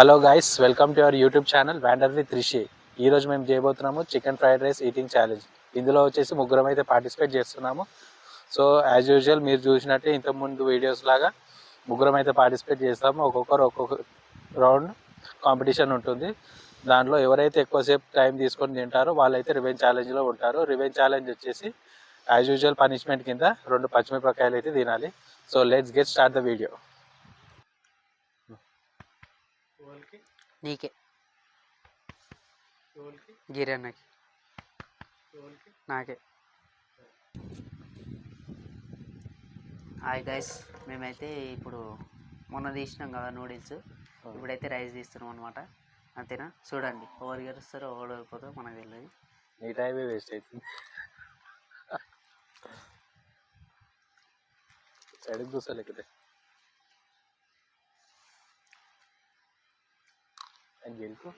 Hello guys welcome to our YouTube channel wander with Rishi ఈ రోజు మేము చేయబోతున్నాము chicken fried rice eating challenge ఇందులో వచ్చేసి ముగ్గురం అయితే పార్టిసిపేట్ చేస్తున్నాము. సో యాజ్ యూజువల్ మీరు చూసినట్టే ఇంతకుముందు వీడియోస్ లాగా ముగ్గురం అయితే పార్టిసిపేట్ చేస్తాము. ఒక్కొక్కరు ఒక్కొక్క రౌండ్ కాంపిటీషన్ ఉంటుంది. దాంట్లో ఎవరైతే ఎక్కువసేపు టైం తీసుకొని తింటారో వాళ్ళైతే రివెంజ్ ఛాలెంజ్లో ఉంటారు. రివెంజ్ ఛాలెంజ్ వచ్చేసి యాజ్ యూజువల్ పనిష్మెంట్ కింద రెండు పచ్చిమిరపకాయలు అయితే తినాలి. So let's get start the video నీకే. ఎవరికి నాకే. హాయ్ గైస్ మేమైతే ఇప్పుడు మొన్న తీసినాం కదా నూడిల్స్. ఇప్పుడైతే రైస్ తీస్తున్నాం అనమాట అంతేనా? చూడండి ఎవరు గెలుస్తారో ఎవరు ఓడిపోతారో మనకు తెలియదు నీ టైమే వేస్ట్ అవుతుంది సైడ్కి కూర్చోలేకతే అని గెలుపు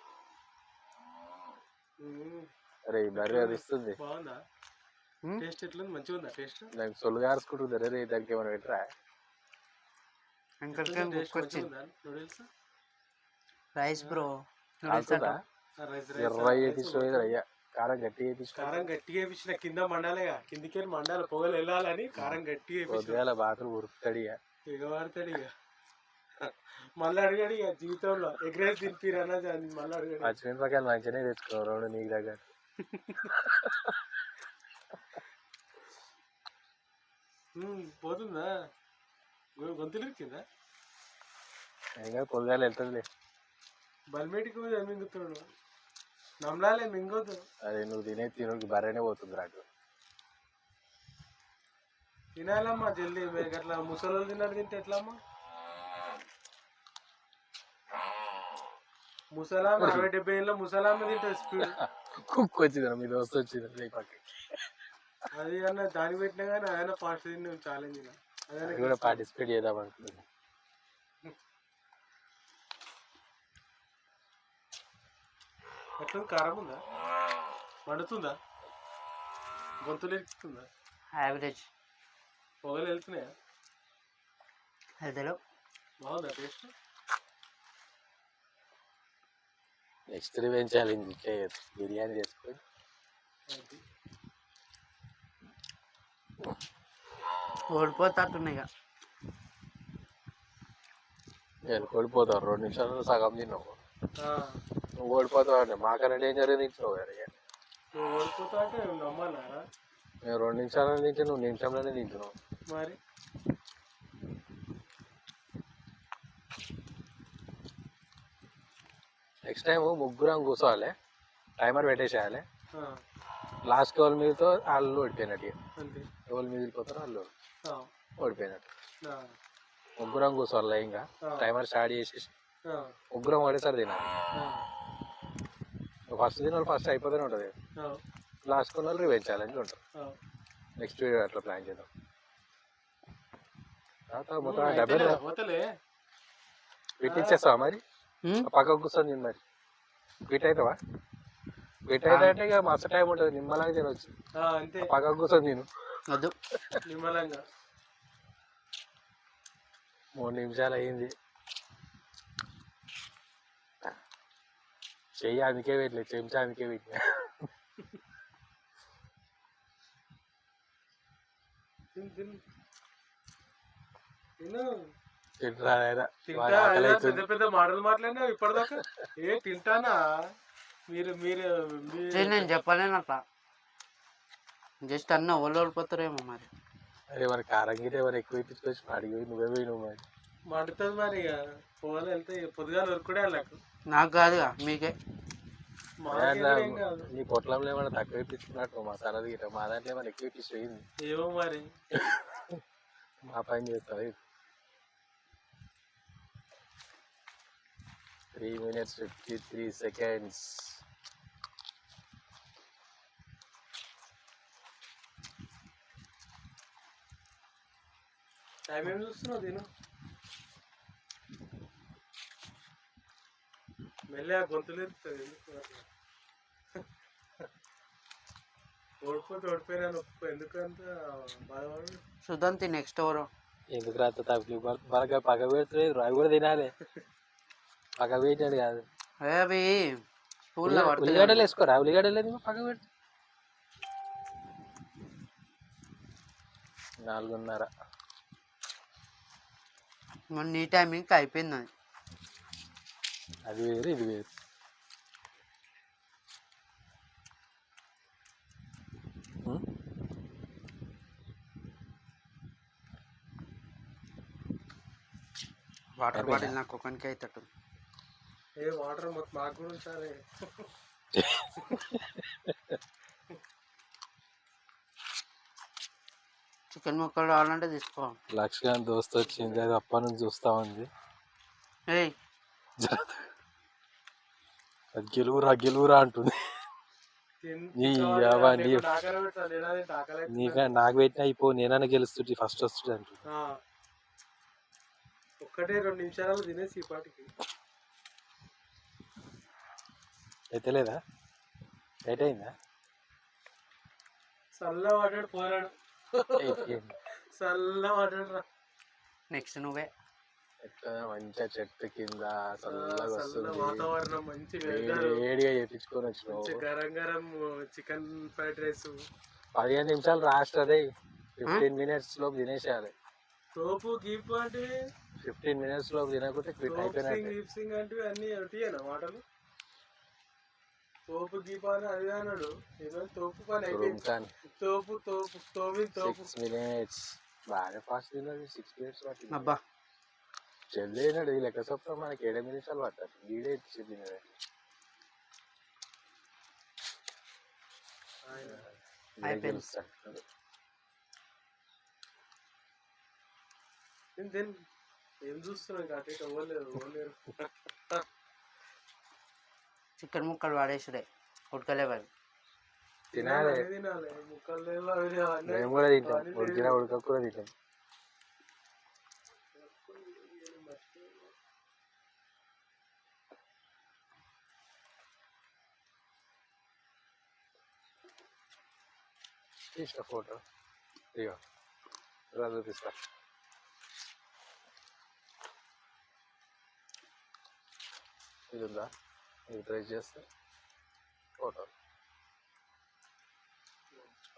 అరే బర్రె అది ఇస్తుంది. బాగుందా? టేస్ట్ ఎట్లుంది? మంచిగా ఉందా టేస్ట్? దానికి సొల్లుగా ఆరుచుకుంటుంది అరే దానికి ఏమైనా పెట్టరా? Uncle noodles? Rice bro rice ఎర్ర అయ్యా. కారం గట్టి వేయించుకో కారం గట్టిగా వేపించిన కింద మండాలేగా కిందికి మండాలి పొగలు వెళ్ళాలని కారం గట్టిగా పొద్దుగాల బాతులు ఉరుకుతాడు ఇక. ఇక వాడతాడు ఇక. మళ్ళీ అడిగాడు ఇక జీవితంలో. ఎగ్రేస్ తినిపిరన్నా మళ్ళీ అడిగాడు. పచ్చిమిరపకాయలు మంచిగానే తెచ్చుకో రెండు నీకు దగ్గర. పోతుందా? గొంతులు ఇరికిందా? ఇంకా పొద్దుగాల వెళ్తుందిలే. బల్మేటికి పోయి మింగుతాడు నమ్మలాలే మింగొద్దు. అదే నువ్వు తినే తినడానికి బర్రెనే పోతుంది రాకు తినాలమ్మా జల్దీ. అట్లా ముసలోళ్ళు తిన్నాడు తింటే ఎట్లా ముసలామ అరవై డెబ్బై ఏళ్ళ ముసలామ తింటుంది స్పీడ్. కుక్ వచ్చింది మీ దోస్తు వచ్చింది అది అన్న దానికి పెట్టినా కానీ ఆయన ఫాస్ట్ తిని ఛాలెంజ్ అది కూడా పార్టిసిపేట్ చేద్దాం అనుకుంటున్నాను ఎట్లా కారం ఉందా? మండుతుందా? గొంతులు ఎక్కుతుందా యావరేజ్ పొగలు వెళ్తున్నాయా? అదిలో బాగుందా taste next revenge challenge biryani చేసుకొని. ఓడిపోతాట్టున్నాయి ఇక నేను ఓడిపోతావు రెండు నిమిషాలు సగం తిన్నావు. నువ్వు ఓడిపోతావు అంటే మాకన్నా డేంజర్. నువ్వు ఓడిపోతా అంటే నమ్మాలారా నేను రెండు నిమిషాలు తింటే నువ్వు నిమిషంలోనే తింటున్నావు. మరి? నెక్స్ట్ టైం ముగ్గురం కూర్చోవాలి టైమర్ పెట్టేసేయాలి. లాస్ట్ ఎవరి మీదతో వాళ్ళు ఓడిపోయినట్టు ఎవరు మిగిలిపోతారో వాళ్ళు ఓడిపోయినట్టు. ముగ్గురం కూర్చోవాలి ఇంకా. టైమర్ స్టార్ట్ చేసేసి ముగ్గురం ఒకటేసారి తినాలి. ఫస్ట్ తినాలి ఫస్ట్ అయిపోతూనే ఉంటుంది. లాస్ట్ కొన్న వాళ్ళు రివెంజ్ ఛాలెంజ్ ఉంటుంది. నెక్స్ట్ వీడియో అట్లా ప్లాన్ చేద్దాం. తర్వాత మొత్తం అయితే డబ్బే పోతలే. పెట్టించేస్తావా మరి? పక్కకు కూర్చొని తిను మరి. ఫిట్ అవుతావా ఫిట్ అయితే ఇక మస్తు టైం ఉంటుంది నిమ్మలాగా తినొచ్చు. ఆ, అంతే. ఆ పక్కకు కూర్చొని తిను. వద్దు. నిమ్మలంగా. మూడు నిమిషాలు అయింది. చెయ్యి అందుకే పెట్టలేదు చెంచా అందుకే పెట్టినా. తిను. తింటరా నాయనా. తింటా ఆకలి అలా అవుతుంది. పెద్ద పెద్ద మాటలు మాట్లాడినా ఇప్పటిదాకా. ఏ తింటానా? మీరు మీరు మీ- నేను చెప్పలేను అట్లా. జస్ట్ అన్న వాళ్ళు ఓడిపోతారేమో మరి. అరే మరి కారం గిట్ట ఎవరు ఎక్కువ ఇప్పించుకొచ్చి అడిగి నువ్వే పోయి నువ్వు మరి. మండుతుంది మరి ఇక. పోవాలి వెళ్తే పొద్దుగాల వరకుడే వాళ్ళకు నాకు. కాదుగా మీకే. మాకేం ఏం కాదు. నీ పొట్లంలో ఏమైనా తక్కువ ఇప్పించుకున్నట్టు మసాలా గిట్ట మా దాంట్లో ఏమైనా ఎక్కువ ఇప్పించింది ఏమో మరి. మా పని చేస్తావు? Three minutes fifty three seconds time ఏం చూస్తున్నావు తిను మెల్లి ఆ గొంతులు ఎందుకు? ఓడిపోతే ఓడిపోయినా ఒప్పుకో ఎందుకంత బాధపడు? సుధంతి నెక్స్ట్ ఎవరు? ఎందుకు రాత తగ్గి బరగా పగ పెడుతుంది అవి కూడా తినాలి. పక్క పెట్టాడు కాదు. అదే అవి స్పూన్లో ఉల్లిగడ్డలు వేసుకోరా? ఉల్లిగడ్డలు ఎందుకు పక్క పెట్టు నాలుగున్నర. మొన్న ఈ టైమింగ్కి అయిపోయింది అది. అది వేరు ఇది వేరు? వాటర్? బాటిల్ నాకు ఒకనికి అవుతాడు ఏ వాటర్ మొత్తం మాకు కూడా ఉంచాలి. చికెన్ ముక్కలు కావాలంటే తీసుకో. లక్ష్మణ్ దోస్త్ వచ్చింది అది అప్పటి నుంచి చూస్తా ఉంది. ఏయ్. అది గెలువురా గెలువురా అంటుంది. ఈ యవ్వ నీ- నాకనే పెట్టాలి? ఎలా తింటే ఆకలి అవుతుంది. నీక నాకు పెట్టినా అయిపో నేనైనా గెలుస్తుంటే ఫస్ట్ వస్తుంది అంటుంది. ఆ. ఒక్కటే రెండు నిమిషాలు తినేసి ఈ పాటికి. అయితే లేదా? లేట్ అయిందా? చల్ల పడ్డాడు పోరాడు. అయిపోయింది. చల్ల పడ్డాడు రా నెక్స్ట్ నువ్వే. ఎట్లా మంచిగా చెట్టు కింద చల్లగా చల్ల వస్తుంది. వాతావరణం మంచి వేడి- వేడిగా చేపించుకొని వచ్చినావు. మంచి గరం గరం చికెన్ ఫ్రైడ్ రైస్. పదిహేను నిమిషాలు రాష్ట్రదే ఫిఫ్టీన్ మినిట్స్ లోపు తినేసేయాలి. తోపు గీపు అంటే ఫిఫ్టీన్ మినిట్స్ లోపు తినకుంటే క్విట్ సింగ్ అయిపోయినట్టే. గీప్ సింగ్ అంటే అన్ని ఒకటియేనా మాటలు? తోపు గీపు అని అది అన్నాడు. ఏదో తోపు పని అయిపోయింది. తోపు తోపు తోవి తోపు. మినిట్స్ బాగా ఫాస్ట్ తిన్నది సిక్స్ మినిట్స్ పట్టింది. అబ్బా. జల్దీ అయినాడు. ఈ లెక్క చొప్పున మనకి ఏడు నిమిషాలు పట్టారు వీడే ఇచ్చి తినదే వీడే అయిపోయింది. ఏం అటు ఇటు అవ్వలేదు అవ్వలేరు చికెన్ ముక్కలు వాడేసుడే ఉడకలేవు అవి తినాలి మేము కూడా తింటాం. ఉడికిన. ఉడక కూడా తింటాం. తీసిన ఫోటో. ఇగో ఇలా చూపిస్తా. ఇది ఉందా ఇది ట్రై చేస్తే ఫోటో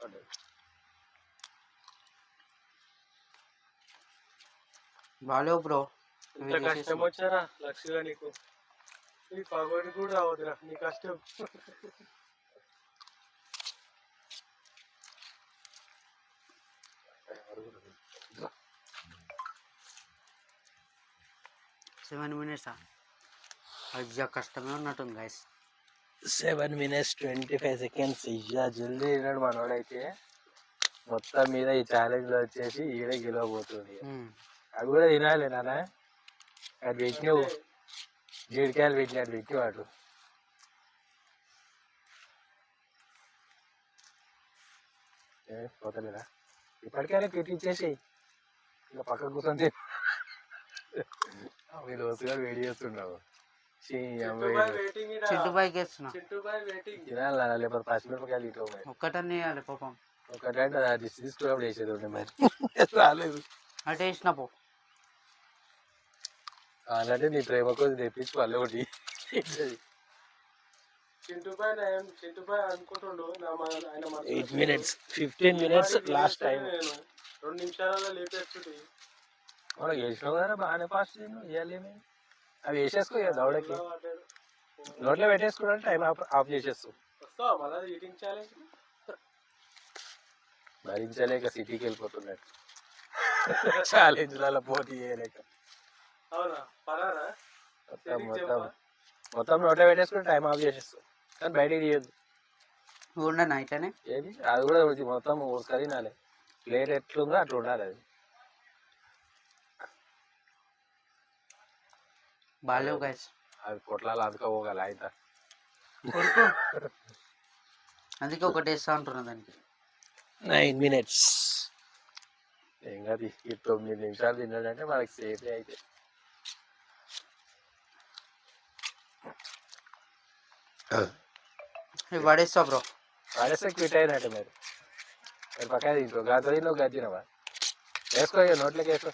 అదే. బాగాలేవు బ్రో. ఇంత కష్టం వచ్చారా? లక్ష్మిగా నీకు. నీ పగోడి కూడా రావద్దురా నీ కష్టం. సెవెన్ మినిట్సా అయ్యా కష్టమే ఉన్నట్టుంది guys seven minutes twenty five seconds ఇయ్యా జల్దీ అయినాడు మనోడైతే. మొత్తం మీద ఈ ఛాలెంజ్లో వచ్చేసి ఈడే గెలవబోతుంది. అవి కూడా తినాలి నాన్న. అది పెట్టినావు జీడికాయలు పెట్టినాడు పెట్టి వాడు. ఏ, పోతలేదా? ఇప్పటికైనా పెట్టించేసి ఇంకా పక్క కూర్చొని మీరు రోజుగా వేడి చేస్తున్నావు. ఛీ, అమ్మాయి. చింటూ బాయ్ వెయిటింగ్ ఈడ. చింటు బైక్ వేస్తున్నా చింటూ బాయ్ వెయిటింగ్ తినాలి నాన్న, లేకపోతే పచ్చిమిరపకాయలు ఇటు ఉన్నాయి ఒక్కటనే వేయాలి పాపం ఒకటంటే అది తీసుకున్నప్పుడు వేసేది ఉండే మరి రాలేదు అటు వేసిన పో అలాంటి నీ ప్రేమ కొద్ది తెప్పించి మళ్ళీ ఒకటి ఇచ్చేది. చింటూ బాయ్ నేను చింటూ బాయ్ అనుకుంటుండు నా మ- ఆయన మనసులో ఎయిట్ మినిట్స్ ఫిఫ్టీన్ మినిట్స్ వాడికి లాస్ట్ టైం నేను రెండు నిమిషాలలో లేపేస్తుంది మనం వేసినావు కదా బాగానే ఫాస్ట్ వేయాలి అవి వేసేసుకో ఇక దౌడకి. నోట్లో పెట్టేసుకుంటే టైం ఆఫ్ ఆఫ్ చేసేస్తావు భరించలేక సిటీకి వెళ్ళిపోతున్నట్టు ఛాలెంజ్లలో పోటీ చేయలేక. మొత్తం మొత్తం? మొత్తం నోట్లో పెట్టేసుకుంటే టైం ఆఫ్ చేసేస్తావు కానీ బయటికి తీయద్దు. నువ్వు ఉండనా ఇట్లనే? ఏది అది కూడా మొత్తం ఒకసారి తినాలి ప్లేట్ ఎట్లుందో అట్లా ఉండాలి అది. బాగాలేవు గైస్ అది పొట్లాలు అందుకోగల అయితే అందుకే ఒకటి వేస్తా అంటున్నా దానికి. నైన్ మినిట్స్ ఏం కాదు ఈ తొమ్మిది నిమిషాలు తిన్నాడంటే మనకి సేఫ్ అయితే. పడేస్తా బ్రో. పడేస్తే క్విట్ అయినట్టు మీరు. మీరు పక్కన తీసుకో గత తినో గది తినవా వేసుకో ఇక నోట్లోకి వేసుకో.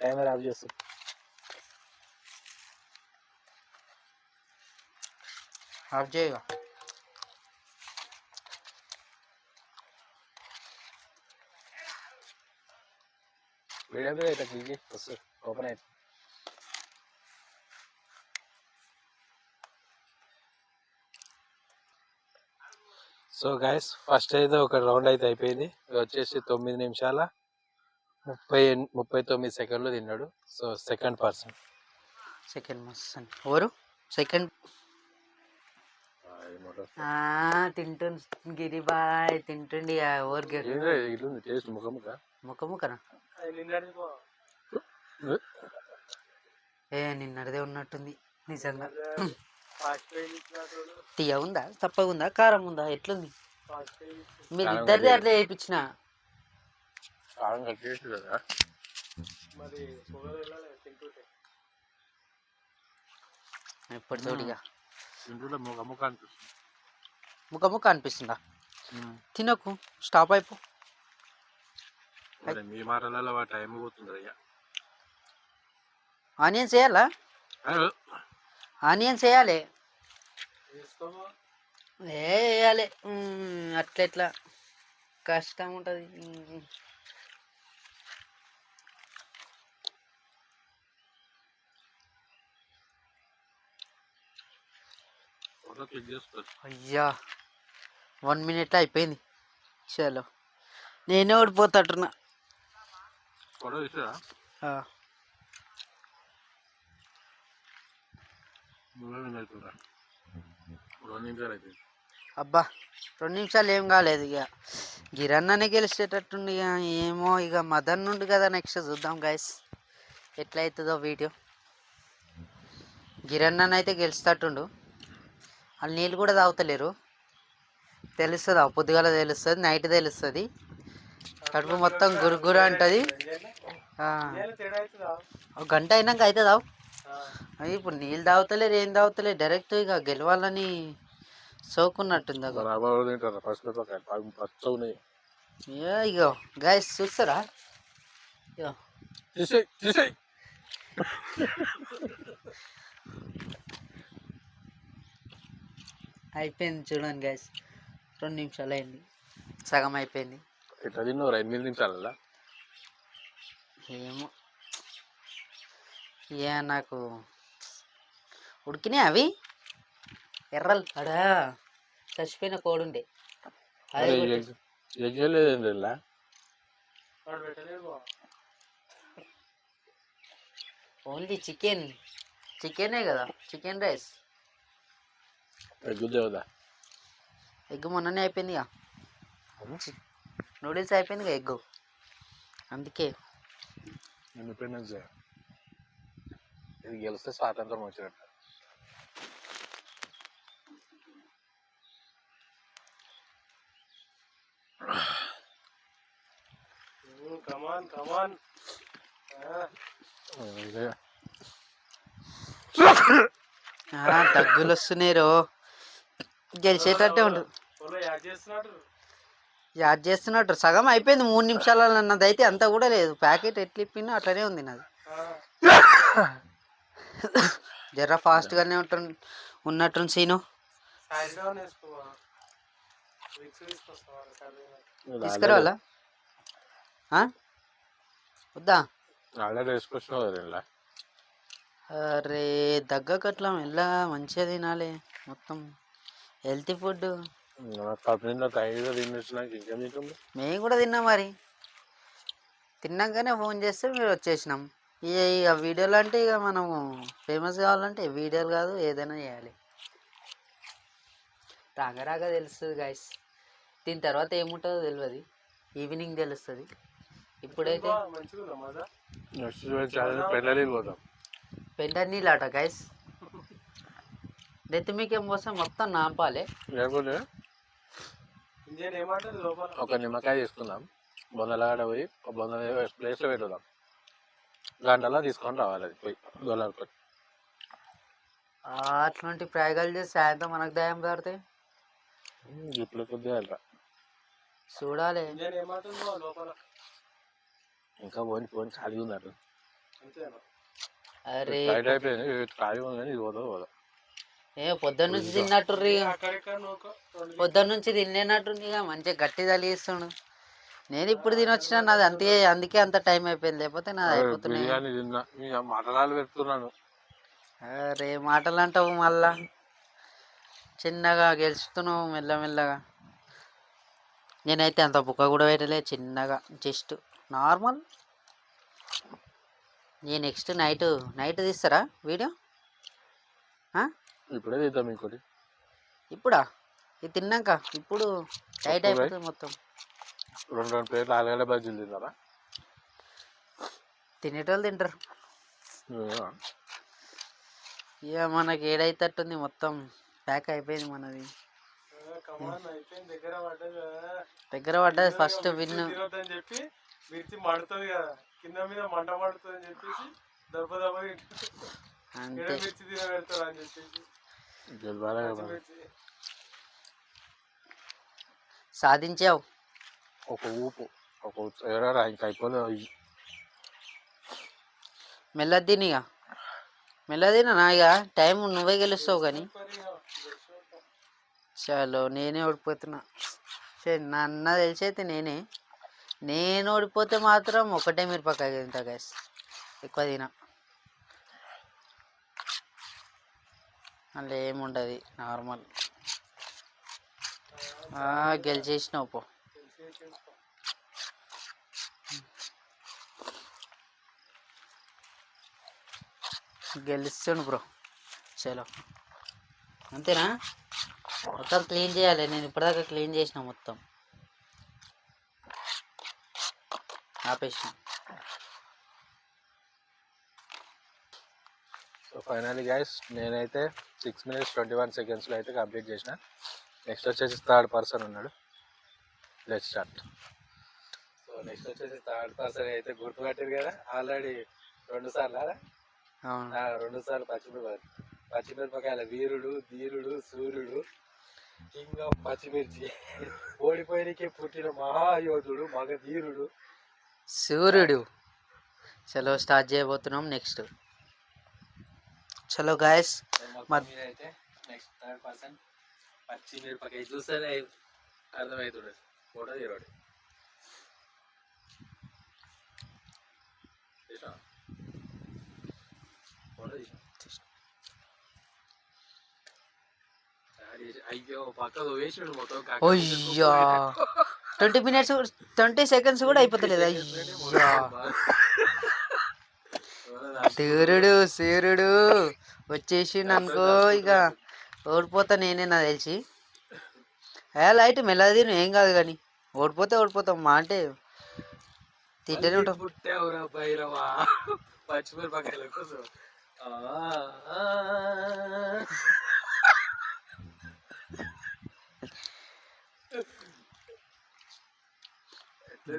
టైమర్ ఆఫ్ చేస్తూ. ఆఫ్ చేయగా వీడియో ఇట్లా క్లిక్ చేసి వస్తుంది ఓపెన్ అయితే సో గైస్ ఫస్ట్ అయితే ఒక రౌండ్ అయితే అయిపోయింది. వచ్చేసి తొమ్మిది నిమిషాల. ముప్పై ముప్పై తొమ్మిది సెకండ్లు తిన్నాడు. సో సెకండ్ పర్సన్ సెకండ్ మస్త్ ఎవరు? సెకండ్ తింటుండు. గిరిబాయ్ తింటుండి ఎవరు ఇట్లుంది టేస్ట్ ముఖముఖ? ముఖ ముఖనా అది నిన్నటి పో. ఏ? నిన్నటిదే ఉన్నట్టుంది. నిజంగా. తీయ ఉందా? తప్పగా ఉందా? కారం ఉందా? ఎట్లుంది? మీరు కారం ఇద్దరిది. అట్లా తింటుంటే. ఎప్పటితోటిగా ఇంట్లో ముఖముఖ అనిపిస్తుంది. ముఖ ముఖ అనిపిస్తుందా తినకు స్టాప్ అయిపో. మీ మాటలలో టైం పోతుంది అయ్యా ఆనియన్స్ వేయాలా? ఆనియన్స్ వేయాలి. వేయాలి. మ్మ్, అట్లా ఎట్లా కష్టం ఉంటుంది ఫోటో క్లిక్ చేసుకోవచ్చు అయ్యా వన్ మినిట్లో అయిపోయింది. చలో. నేనే ఫోటో అయితే అబ్బా రెండు నిమిషాలు ఏం కాలేదు ఇక గిరన్ననే గెలిచేటట్టుండి ఇక ఏమో ఇక మదన్ నుండి కదా నెక్స్ట్ చూద్దాం గైస్ ఎట్లయితుందో వీడియో. గిరన్నన్ అయితే గెలుస్తట్టుండు. వాళ్ళు నీళ్ళు కూడా తాగుతలేరు. తెలుస్తుంది ఆ పొద్దుగాల తెలుస్తుంది నైట్ తెలుస్తుంది. కడుపు మొత్తం గురుగుర అంటుంది. ఒక గంట అయినాక అయితే తావు ఇప్పుడు నీళ్ళు తాగుతలేరు ఏం తాగుతలేరు. డైరెక్ట్ ఇక గెలవాలని సోకున్నట్టుంది అగో. ఇగో గైస్ చూస్తారా? ఇగో. అయిపోయింది చూడండి గైస్ రెండు నిమిషాలు అయింది సగం అయిపోయింది. ఇట్లా తిన్నావు ఎనిమిది నిమిషాల ఏమో. ఏ నాకు ఉడికినాయి అవి? ఎర్రలు. అడా చచ్చిపోయిన కోడుండే. ఓన్లీ చికెన్ చికెనే కదా? చికెన్ రైస్ ఎగ్గు దేవదా ఎగ్ మొన్ననే అయిపోయింది ఇక నూడిల్స్ అయిపోయింది ఎగ్ అందుకే. ఇండిపెండెన్స్ ఇది గెలిస్తే స్వాతంత్రం వచ్చినట్టు. కమాన్ కమాన్ ఆ, ఇదే. ఆ, దగ్గులు వస్తున్నాయి రో. గెలిచేటట్టే ఉండు. పొలం యాడ్ చేస్తున్నట్టు సగం అయిపోయింది. మూడు నిమిషాలలో నాది అయితే అంతా కూడా లేదు. ప్యాకెట్ ఎట్లా ఇప్పినా అట్లనే ఉంది నాది. ఆ, జర ఫాస్ట్గానే ఉంటు ఉన్నట్టు సీను. తీసుకురావాలా? వద్దా? అరే దగ్గకు అట్లా మెల్లగా మంచిగా తినాలి. మొత్తం హెల్తీ ఫుడ్ మేము కూడా తిన్నాం మరి. తిన్నాకనే ఫోన్ చేస్తే మీరు వచ్చేసినాం. ఇక ఇక వీడియోలు అంటే ఇక మనము ఫేమస్ కావాలంటే వీడియోలు కాదు ఏదైనా చేయాలి. రాగా రాగా తెలుస్తుంది గాయస్ దీని తర్వాత ఏముంటుందో తెలియదు ఈవినింగ్ తెలుస్తుంది. ఇప్పుడైతే పోతాం పెంట నీళ్ళట గాయస్ డెత్ మీకేం కోసం మొత్తం నాంపాలి. లేకపోతే ఒక నిమ్మకాయ తీసుకుందాం. బొందలగడ పోయి ఒక బొంద ప్లేస్లో పెట్టుదాం. గంటలో తీసుకొని రావాలి అది పోయి ఆ, అట్లాంటి ప్రయోగాలు చేసి సాయంత్రం మనకు దయం పడితే ఇప్పుడు కొద్దిగా వెళ్ళరా చూడాలి. ఇంకా పోని పోని ఖాళీ ఉన్నారు. అరే. టైట్ అయిపోయింది ఇది ఖాళీ ఉంది కానీ ఇది పోదా పోదా. ఏ పొద్దున్న నుంచి తిన్నట్టు పొద్దున్న నుంచి తినేనట్టుంది ఇక మంచిగా గట్టి తలిగిస్తుండు నేను ఇప్పుడు తినొచ్చిన నాది అంతే అందుకే అంత టైం అయిపోయింది. లేకపోతే నాది అయిపోతున్నాయి పెడుతున్నాను. అరే మాటలు అంటావు మళ్ళా. చిన్నగా గెలుస్తున్నావు మెల్లమెల్లగా. నేనైతే అంత బుక్క కూడా పెట్టలే చిన్నగా. Just normal. నేను నెక్స్ట్ నైట్ నైట్ తీస్తారా వీడియో? ఇప్పుడే తిద్దాం ఇంకోటి. ఇప్పుడా? ఇది తిన్నాక ఇప్పుడు టైట్ అయిపోతుంది మొత్తం. రెండు రెండు ప్లేట్లు ఆలుగడ్డ బజ్జీలు తిన్నారా? తినేటోళ్ళు తింటారు. ఇక మనకి ఏడైతట్టుంది మొత్తం. ప్యాక్ అయిపోయింది మనది. దగ్గర పడ్డది ఫస్ట్ విన్ తినొద్దని చెప్పి మిర్చి మండుతుంది కదా. కింద మీద మంట మండుతుంది అని చెప్పేసి దెబ్బ దెబ్బ మిర్చి తినబెడతారు అని చెప్పేసి. సాధించావు ఒక ఊపు ఒక ఊపు. ఎవరా ఇంకా అయిపోలేదు అయ్యి. మెల్లది తిని ఇక మెల్లది నా ఇక టైం నువ్వే గెలుస్తావు కానీ చలో నేనే ఓడిపోతున్నా సరే నా అన్న తెలిసి అయితే నేనే నేను ఓడిపోతే మాత్రం ఒకటే మిరపకాయ తింటా గైస్ ఎక్కువ తిన అందులో ఏముండదు నార్మల్. గెలిచేసినావు పో. గెలుస్తాను బ్రో. చలో. అంతేనా? మొత్తం క్లీన్ చేయాలి. నేను ఇప్పటిదాకా క్లీన్ చేసిన మొత్తం. ఆపేసిన. ఫైనల్లీ గైస్ నేనైతే సిక్స్ మినిట్స్ ట్వంటీ వన్ సెకండ్స్లో అయితే కంప్లీట్ చేసిన. నెక్స్ట్ వచ్చేసి థర్డ్ పర్సన్ ఉన్నాడు. లెట్ స్టార్ట్ సో నెక్స్ట్ వచ్చేసి థర్డ్ పర్సన్ అయితే గుర్తుపట్టారు కదా ఆల్రెడీ రెండు సార్లు? రెండు సార్లు పచ్చిమిరపకాయలు. పచ్చిమిరపకాయల వీరుడు ధీరుడు సూర్యుడు కింగ్ ఆఫ్ పచ్చిమిర్చి. ఓడిపోయినకే పుట్టిన మహాయోధుడు మగ ధీరుడు సూర్యుడు. చలో స్టార్ట్ చేయబోతున్నాం. నెక్స్ట్ చలో గాయస్ మొత్తం మద్- మీద అయితే నెక్స్ట్ థర్డ్ పర్సన్ పచ్చిమిరపకాయ చూస్తేనే అర్థమవుతుంది ఫోటో తీరోడు తీసా ఫోటో తీసా స్టార్ట్ చేసి- అయ్యో పక్కకు వేసాడు మొత్తం కాక అయ్యా ట్వంటీ మినిట్స్ ట్వంటీ సెకండ్స్ కూడా అయిపోతలేదు అయ్యా సూర్యుడు సూర్యుడు వచ్చేసి అనుకో ఇక ఓడిపోతా నేనే నాకు తెలిసి. ఏ లైట్ మెల్లది ఏం కాదు కానీ. ఓడిపోతే ఓడిపోతాం మా అంటే తింటూనే ఉంటాం. పచ్చిమిరపకాయల కోసం.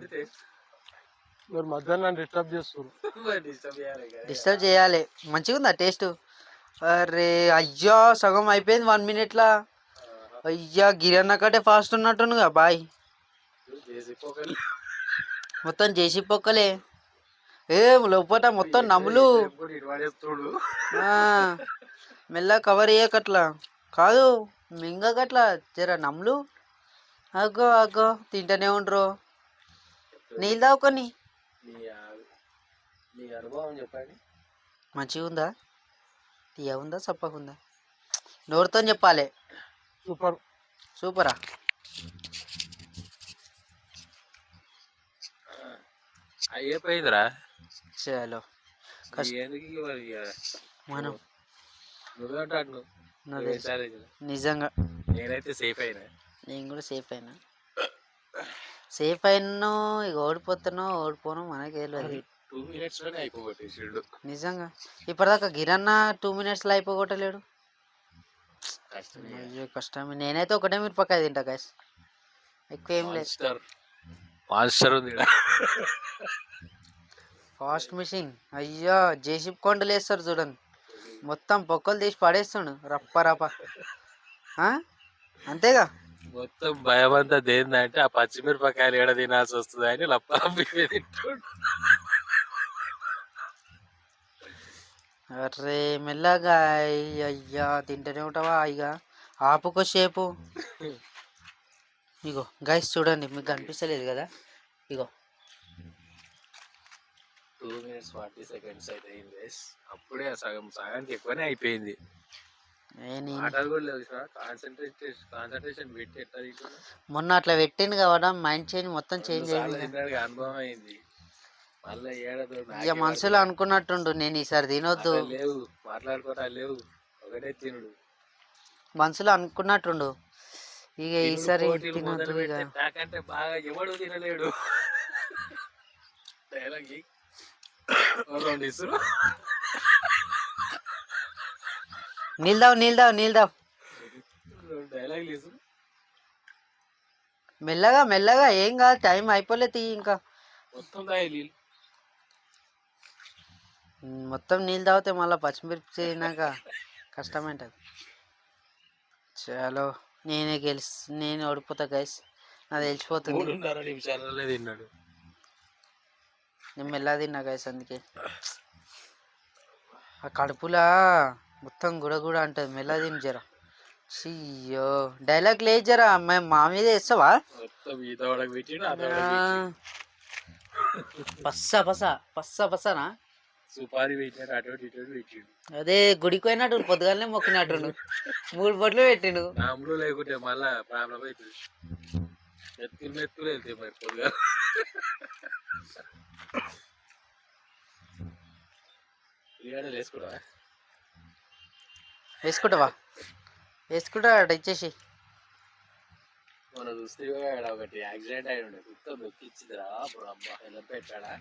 taste? మీరు మధ్యాహ్నం డిస్టర్బ్ కదా. డిస్టర్బ్ చేయాలి. మంచిగా ఉందా టేస్ట్ అరే అయ్యా సగం అయిపోయింది వన్ మినిట్లా అయ్యా గిరన్న కంటే ఫాస్ట్ ఉన్నట్టునుగా బాయ్. మొత్తం చేసి పొక్కలే. ఏ లోపల మొత్తం నమ్ములు. ఆ, మెల్ల కవర్ చేయకట్లా కాదు మింగకట్లా జర నమ్ములు అగ్గో అగ్గో తింటూనే ఉండరు. నీళ్ళు ఆ- మీ అనుభవం చెప్పండి. మంచిగా ఉందా? తీయ ఉందా? చప్పకుందా నోరుతో చెప్పాలి. సూపర్. సూపరా? అయిపోయిందిరా చలో మనం. నిజంగా. నేనైతే సేఫ్ అయినా. నేను కూడా సేఫ్ అయినా. సేఫ్ అయినా ఇక ఓడిపోతానో ఓడిపోనో మనకి తెలియదు టూ మినిట్స్లోనే అయిపోగొట్టేసిండు నిజంగా. ఇప్పటిదాకా గిరన్న టూ మినిట్స్లో అయిపోగొట్టలేడు. కష్టమే. అయ్యో కష్టమే. నేనైతే ఒకటే మిరపకాయ తింటా గైస్ ఎక్కువ ఏం లేదు. ఉంది. ఫాస్ట్ మిషన్ అయ్యో జేసీబీ కొండలు వేస్తారు చూడండి. మొత్తం పొక్కలు తీసి పడేస్తుండు. రప్ప రప్ప? అంతేగా? మొత్తం భయం అంతా దేందంటే ఆ పచ్చిమిరపకాయలు ఏడ తినాల్సి వస్తుంది అని లప్ప తింటాడు. అరే మెల్లగా అయ్ అయ్యా తింటూనే ఉంటావా ఇక? ఆపుకోసేపు ఇగో గైస్ చూడండి మీకు కనిపిస్తలేదు కదా? ఇగో. టూ మినిట్స్ ఫార్టీ సెకండ్స్ అయితే. అప్పుడే సగం సగానికి ఎక్కువనే అయిపోయింది? మొన్న అట్లా పెట్టిండు కదా మైండ్ చేంజ్ మొత్తం చేంజ్ అయింది. అనుభవం అయింది. ఇక మనసులో అనుకున్నట్టుండు నేను ఈసారి తినొద్దు లేవు మాట్లాడుకోవటా లేవు ఒకటే తినుడు. మనసులో అనుకున్నట్టుండు ఇక ఈసారి తినొద్దు ఇక. నాకంటే బాగా ఎవడు తినలేడు. డైలాగ్ ఇ- ఓ రెండు ఇసురు నీళ్ళు దావు నీళ్ళు దావు నీళ్ళు దావు రెండు డైలాగులు ఇసురు మెల్లగా మెల్లగా ఏం కాదు టైం అయిపోలే తీ ఇంకా. మొత్తం మొత్తం నీళ్ళు తాగితే మళ్ళీ పచ్చిమిర్చి తిన్నాక కష్టమైంటుంది. చలో నేనే గెలిచి నేను ఓడిపోతా గైస్ నాకు తెలిసిపోతుంది. తిన్నాడు. నేను మెల్లగా తిన్నా గైస్ అందుకే. ఆ కడుపులా మొత్తం గుడ గుడ అంటుంది. మెల్లగా తిని జర. అయ్యో డైలాగ్ లేదు జరా. మేము మా మీద వేస్తావా? పస్స పస పస్స పసనా సుపారి పెట్టినాడు అటు ఇటు పెట్టిండు. అదే గుడికి పోయినట్టు పొద్దుగాలనే మొక్కినట్టుండు మూడు బొట్లు పెట్టిండు. నాములు లేకుంటే మళ్ళా ప్రాబ్లం అవుతుంది మెత్తులు మెత్తులు వెళ్తాయి మరి పొద్దుగా ఉల్లిగడ్డలు వేసుకున్నావా వేసుకుంటావా? వేసుకుంటా ఇచ్చేసి. మన చూస్తే ఒకటి యాక్సిడెంట్ అయి ఉండే మొత్తం నొక్కిచ్చిందిరా అప్పుడు అబ్బా ఎలా పెట్టాడా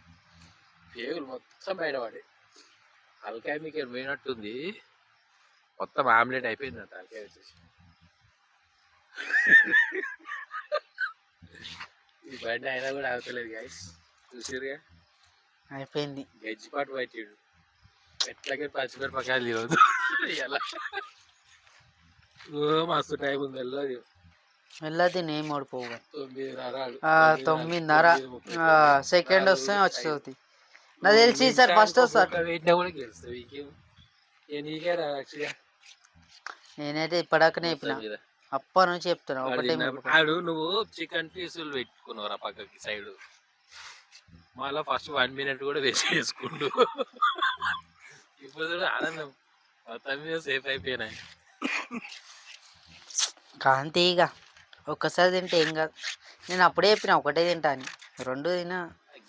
పేగులు మొత్తం బయటపడి తలకాయ మీకు పోయినట్టుంది మొత్తం ఆమ్లెట్ అయిపోయింది ఆ తలకాయ వచ్చేసి. ఈ బండి అయినా కూడా ఆగుతలేదు గైస్ చూసిరుగా అయిపోయింది. గజ్జిపాటు పట్టిండు. ఎట్లాగే పచ్చిమిరపకాయలు తినవద్దు ఎలా? ఓ మస్తు టైం ఉంది వెళ్ళదు వెళ్ళది నేను ఓడిపోవు. తొమ్మిది నరాలు. ఆ, తొమ్మిదిన్నర. సెకండ్ వస్తే వచ్చి నాకు తెలిసి సార్ ఫస్ట్ వస్తారు పెట్టినా కూడా గెలుస్తావు ఇంకేం ఏ నీకే రా లక్ష్య నేనైతే ఇప్పటిదాకానే చెప్పిన అప్పటి నుంచి చెప్తున్నా ఒకటే. ఆడు నువ్వు చికెన్ పీసులు పెట్టుకున్నావురా పక్కకి సైడ్. మళ్ళా ఫస్ట్ వన్ మినిట్ కూడా వేస్ట్ చేసుకుంటూ ఇప్పుడు ఆనందం. మొత్తం మీద సేఫ్ అయిపోయినాయి కాంతి ఇక ఒక్కసారి తింటే ఏం కాదు. నేను అప్పుడే చెప్పిన ఒకటే తింటా అని. రెండు తినా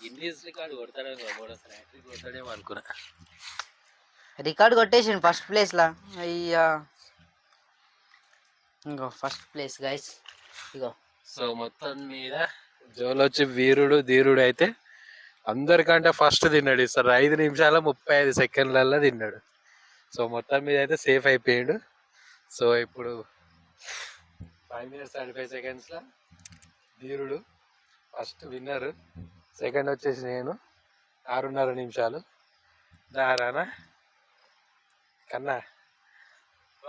గిన్నీస్ రికార్డు కొడతాడేమో మూడో హ్యాట్రిక్ కొడతాడేమో అనుకున్నా. రికార్డ్ కొట్టేసిండు ఫస్ట్ ప్లేస్లా అయ్యా. ఇంకో ఫస్ట్ ప్లేస్ గైస్ ఇగో. సో మొత్తం మీద జోలో వచ్చి వీరుడు ధీరుడు అయితే అందరికంటే ఫస్ట్ తిన్నాడు. సార్ ఐదు నిమిషాల ముప్పై ఐదు సెకండ్లలో తిన్నాడు. సో మొత్తం మీద అయితే సేఫ్ అయిపోయాడు. సో ఇప్పుడు ఫైవ్ మినిట్స్ థర్టీ ఫైవ్ సెకండ్స్లో ధీరుడు ఫస్ట్ విన్నర్ సెకండ్ వచ్చేసి నేను. ఆరున్నర నిమిషాలు. దారానా కన్నా.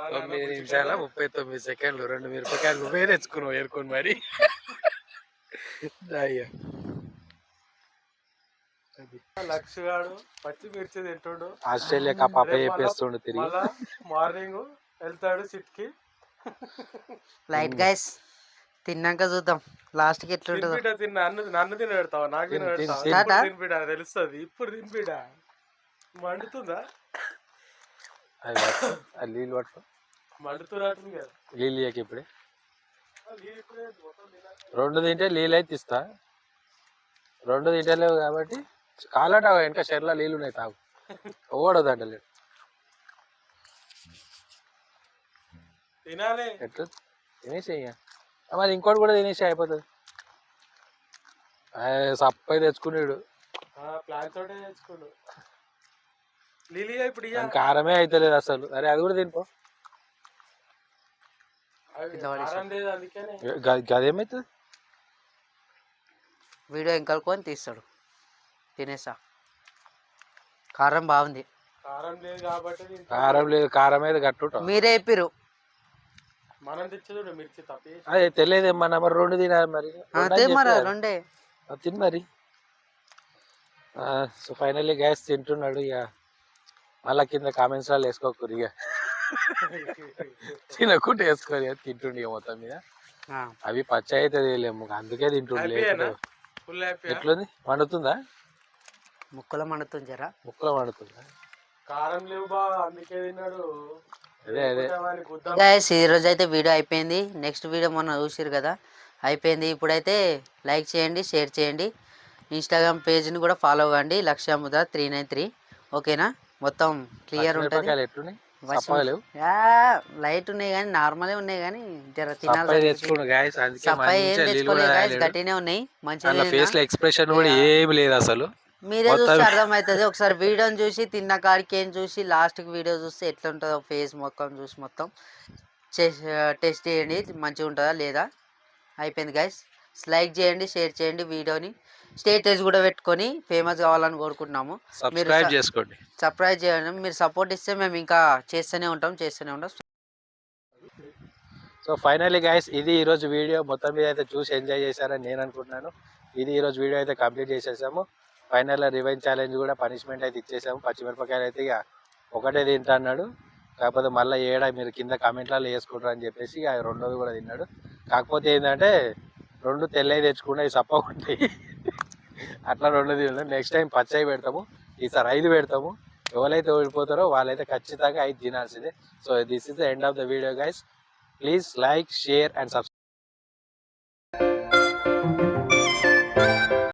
తొమ్మిది నిమిషాల ముప్పై తొమ్మిది సెకండ్లు. రెండు మిరపకాయలు నువ్వే తెచ్చుకున్నావు ఏరుకొని మరి. అయ్యా. లక్ష గాడు పచ్చిమిర్చి తింటుండు. ఆస్ట్రేలియా అప్ప చెప్పేస్తుండు తిరిగి. మార్నింగ్ వెళ్తాడు సిట్కి. లైట్ గైస్ తిన్నాక చూద్దాం. లాస్ట్కి ఎట్లుంటుందో. తినిపిట తిన్న. నన్ను నన్ను తిన పెడతావా నాకు తిన తిను, పెడతావా తెలుస్తుంది. ఇప్పుడు తినిపిడా? మండుతుందా? అది అది నీళ్ళు పట్టుకో. మండుతున్నట్టుంది కదా. నీళ్ళు ఇయ్యకి ఇప్పుడే. ఆ, నీరు ఇప్పుడే. మొత్తం తినాలి. రెండు తింటే నీళ్ళు అయితే ఇస్తా రెండు తింటలేవు కాబట్టి కాలట వెనక చెర్ల నీళ్ళు ఉన్నాయి తాగు ఓడదంట లేదు తినాలి. ఎట్లా? తినేసి ఇక. మరి ఇంకోటి కూడా తినేసి అయిపోతుంది. సప్పై తెచ్చుకున్నాడు. కారమే అవుతలేదు అసలు. అరే అది కూడా తినిపో గదేమవుతుంది వీడియో ఇంకలుకొని తీస్తాడు. తినేసా. కారం బాగుంది. కారం లేదు కాబట్టి. కారం లేదు కారం అయితే గట్టు మీరే చెప్పిర్రు. మనం తెచ్చేది మిర్చి తప్పి అదే తెలియదు మన మరి రెండు తినాలి మరి. అంతే మరి. రెండే. అది తిని మరి. సో ఫైనల్లీ గ్యాస్ తింటున్నాడు ఇక. మళ్ళా కింద కామెంట్స్లో వేసుకోకూరు ఇక. తినకుంటే వేసుకోరు తింటుండే ఇక మొత్తం మీద. అవి పచ్చ అయితే లేము అందుకే తింటుండే ఎట్లుంది? వండుతుందా? ముక్కల మండుతుంది జరా. ముక్కలు వండుతుందా? కారం లేవు బా అందుకే తిన్నాడు. అదే అదే. లేకపోతే వాని గుద్ద. గైస్ ఈ రోజు అయితే వీడియో అయిపోయింది. నెక్స్ట్ వీడియో మొన్న చూసిరు కదా. అయిపోయింది. ఇప్పుడైతే లైక్ చేయండి షేర్ చేయండి. ఇన్స్టాగ్రామ్ పేజ్ని కూడా ఫాలో అవ్వండి. లక్ష్య ముద త్రీ నైన్ త్రీ. ఓకేనా? మొత్తం క్లియర్ ఉంటుంది. లైట్ ఉన్నాయి కానీ నార్మలే ఉన్నాయి కానీ జర తినాలి గాయస్ సప్పాయి ఏం తెచ్చుకోలేదు గాయస్. గట్టినే ఉన్నాయి. అలా ఫేస్లో ఎక్స్ప్రెషన్ కూడా ఏమి లేదు అసలు. మీరే చూస్తే అర్థమవుతుంది. ఒకసారి వీడియోని చూసి తిన్న కాడికి ఏం చూసి లాస్ట్కి వీడియో చూస్తే ఎట్లా ఉంటుందో ఫేస్ మొత్తం చూసి మొత్తం టెస్ట్ చేయండి. మంచిగా ఉంటుందా లేదా? అయిపోయింది గైస్. లైక్ చేయండి షేర్ చేయండి వీడియోని. స్టేటస్ కూడా పెట్టుకొని ఫేమస్ కావాలని కోరుకుంటున్నాము. సబ్స్క్రైబ్ స- చేసుకోండి. సర్ప్రైజ్ చేయండి. మీరు సపోర్ట్ ఇస్తే మేము ఇంకా చేస్తూనే ఉంటాం చేస్తూనే ఉంటాం. సో ఫైనల్లీ గైస్ ఇది ఈ రోజు వీడియో. మొత్తం మీద అయితే చూసి ఎంజాయ్ చేశారని నేను అనుకుంటున్నాను. ఇది ఈ రోజు వీడియో అయితే కంప్లీట్ చేసేసాము. ఫైనల్ రివైన్ ఛాలెంజ్ కూడా పనిష్మెంట్ అయితే ఇచ్చేసాము. పచ్చిమిరపకాయలు అయితే ఇక ఒకటే తింటా అన్నాడు. కాకపోతే మళ్ళీ ఏడా మీరు కింద కామెంట్లలో వేసుకుంటారు అని చెప్పేసి ఇక రెండోది కూడా తిన్నాడు. కాకపోతే ఏంటంటే రెండు తెల్లవి తెచ్చుకుంటే అవి సప్పకుంటాయి అట్లా రెండు తిన్నాడు. నెక్స్ట్ టైం పచ్చవి పెడతాము. ఈసారి ఐదు పెడతాము. ఎవరైతే ఓడిపోతారో వాళ్ళైతే ఖచ్చితంగా ఐదు తినాల్సిందే. So this is the end of the video guys please like share and subscribe